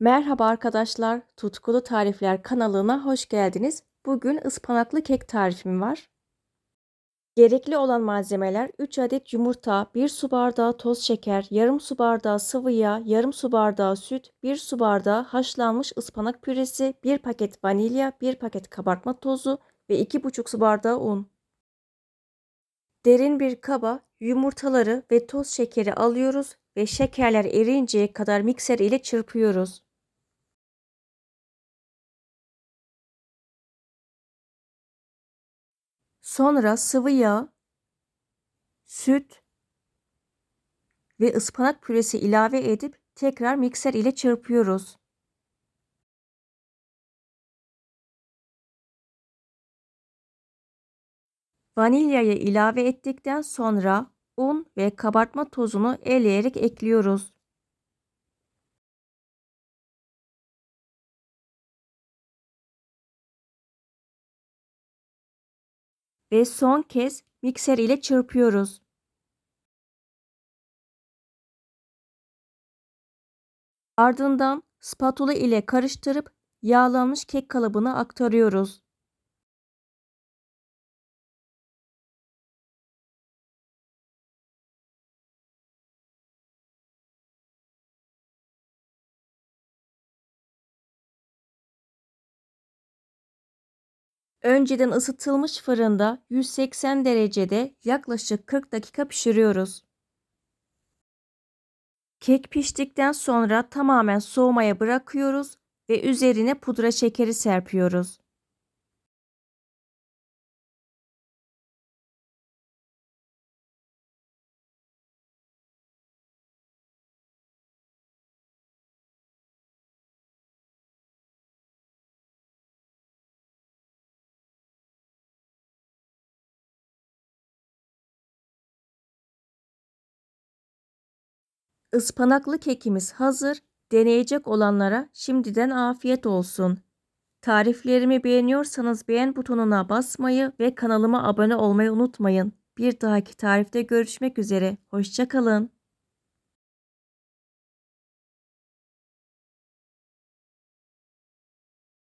Merhaba arkadaşlar, Tutkulu Tarifler kanalına hoş geldiniz. Bugün ıspanaklı kek tarifim var. Gerekli olan malzemeler 3 adet yumurta, 1 su bardağı toz şeker, yarım su bardağı sıvı yağ, yarım su bardağı süt, 1 su bardağı haşlanmış ıspanak püresi, 1 paket vanilya, 1 paket kabartma tozu ve 2,5 su bardağı un. Derin bir kaba yumurtaları ve toz şekeri alıyoruz ve şekerler eriyinceye kadar mikser ile çırpıyoruz. Sonra sıvı yağ, süt ve ıspanak püresi ilave edip tekrar mikser ile çırpıyoruz. Vanilyayı ilave ettikten sonra un ve kabartma tozunu eleyerek ekliyoruz. Ve son kez mikser ile çırpıyoruz. Ardından spatula ile karıştırıp yağlanmış kek kalıbına aktarıyoruz. Önceden ısıtılmış fırında 180 derecede yaklaşık 40 dakika pişiriyoruz. Kek piştikten sonra tamamen soğumaya bırakıyoruz ve üzerine pudra şekeri serpiyoruz. Ispanaklı kekimiz hazır. Deneyecek olanlara şimdiden afiyet olsun. Tariflerimi beğeniyorsanız beğen butonuna basmayı ve kanalıma abone olmayı unutmayın. Bir dahaki tarifte görüşmek üzere. Hoşçakalın.